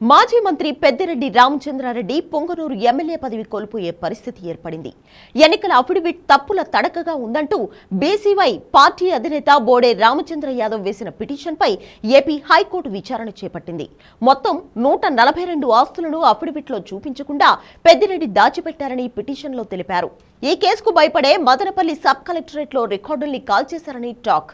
మాజీ మంత్రి పెద్దిరెడ్డి రామచంద్రారెడ్డి పొంగనూరు ఎమ్మెల్యే పదవి కోల్పోయే పరిస్థితి ఏర్పడింది. ఎన్నికల అఫిడవిట్ తప్పుల తడకగా ఉందంటూ బీసీవై పార్టీ అధినేత బోడే రామచంద్ర యాదవ్ వేసిన పిటిషన్పై ఏపీ హైకోర్టు విచారణ చేపట్టింది. మొత్తం నూట నలభై రెండు ఆస్తులను అఫిడవిట్లో చూపించకుండా పెద్దిరెడ్డి దాచిపెట్టారని పిటిషన్లో తెలిపారు. ఈ కేసుకు భయపడే మదనపల్లి సబ్ కలెక్టరేట్లో రికార్డుల్ని కాల్చేశారని టాక్.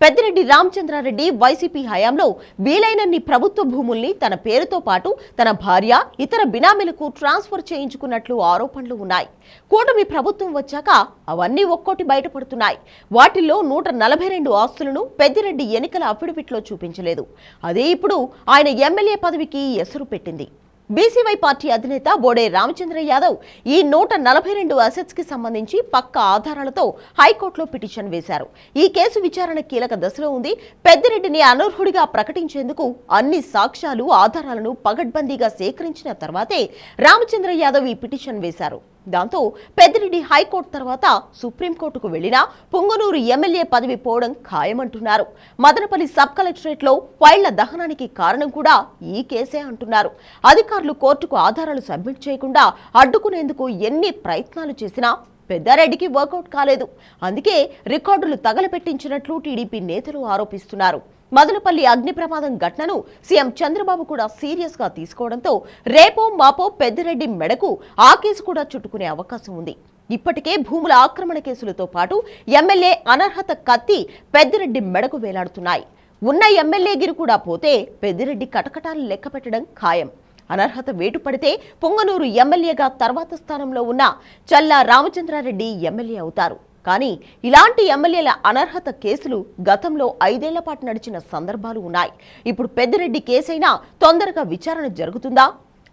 పెద్దిరెడ్డి రామచంద్రారెడ్డి వైసీపీ హయాంలో వీలైనన్ని ప్రభుత్వ భూముల్ని తన పేరుతో పాటు తన భార్య ఇతర బినామీలకు ట్రాన్స్ఫర్ చేయించుకున్నట్లు ఆరోపణలు ఉన్నాయి. కూటమి ప్రభుత్వం వచ్చాక అవన్నీ ఒక్కోటి బయటపడుతున్నాయి. వాటిల్లో నూట నలభై రెండు ఆస్తులను పెద్దిరెడ్డి ఎన్నికల అఫిడవిట్లో చూపించలేదు. అదే ఇప్పుడు ఆయన ఎమ్మెల్యే పదవికి ఎసురు పెట్టింది. బీసీవై పార్టీ అధినేత బోడే రామచంద్ర యాదవ్ ఈ నూట నలభై రెండు అసెట్స్కి సంబంధించి పక్క ఆధారాలతో హైకోర్టులో పిటిషన్ వేశారు. ఈ కేసు విచారణ కీలక దశలో ఉంది. పెద్దిరెడ్డిని అనర్హుడిగా ప్రకటించేందుకు అన్ని సాక్ష్యాలు ఆధారాలను పగడ్బందీగా సేకరించిన తర్వాతే రామచంద్ర యాదవ్ ఈ పిటిషన్ వేశారు. దాంతో పెద్దిరెడ్డి హైకోర్టు తర్వాత సుప్రీంకోర్టుకు వెళ్ళినా పుంగనూరు ఎమ్మెల్యే పదవి పోవడం ఖాయమంటున్నారు. మదనపల్లి సబ్ కలెక్టరేట్లో ఫైళ్ళ దహనానికి కారణం కూడా ఈ కేసే అంటున్నారు. అధికారులు కోర్టుకు ఆధారాలు సబ్మిట్ చేయకుండా అడ్డుకునేందుకు ఎన్ని ప్రయత్నాలు చేసినా పెద్దారెడ్డికి వర్కౌట్ కాలేదు. అందుకే రికార్డులు తగలపెట్టించినట్లు టీడీపీ నేతలు ఆరోపిస్తున్నారు. మదనపల్లి అగ్ని ప్రమాదం ఘటనను సీఎం చంద్రబాబు కూడా సీరియస్గా తీసుకోవడంతో రేపో మాపో పెద్దిరెడ్డి మెడకు ఆ కేసు కూడా చుట్టుకునే అవకాశం ఉంది. ఇప్పటికే భూముల ఆక్రమణ కేసులతో పాటు ఎమ్మెల్యే అనర్హత కత్తి పెద్దిరెడ్డి మెడకు వేలాడుతున్నాయి. ఉన్న ఎమ్మెల్యే గిరి కూడా పోతే పెద్దిరెడ్డి కటకటాలు లెక్క పెట్టడం ఖాయం. అనర్హత వేటు పడితే పొంగనూరు ఎమ్మెల్యేగా తర్వాత స్థానంలో ఉన్న చల్లా రామచంద్రారెడ్డి ఎమ్మెల్యే అవుతారు. కానీ ఇలాంటి ఎమ్మెల్యేల అనర్హత కేసులు గతంలో ఐదేళ్ళ పాటు నడిచిన సందర్భాలు ఉన్నాయి. ఇప్పుడు పెద్దిరెడ్డి కేసైనా తొందరగా విచారణ జరుగుతుందా?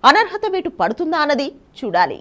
అనర్హత వేటు పడుతుందా అన్నది చూడాలి.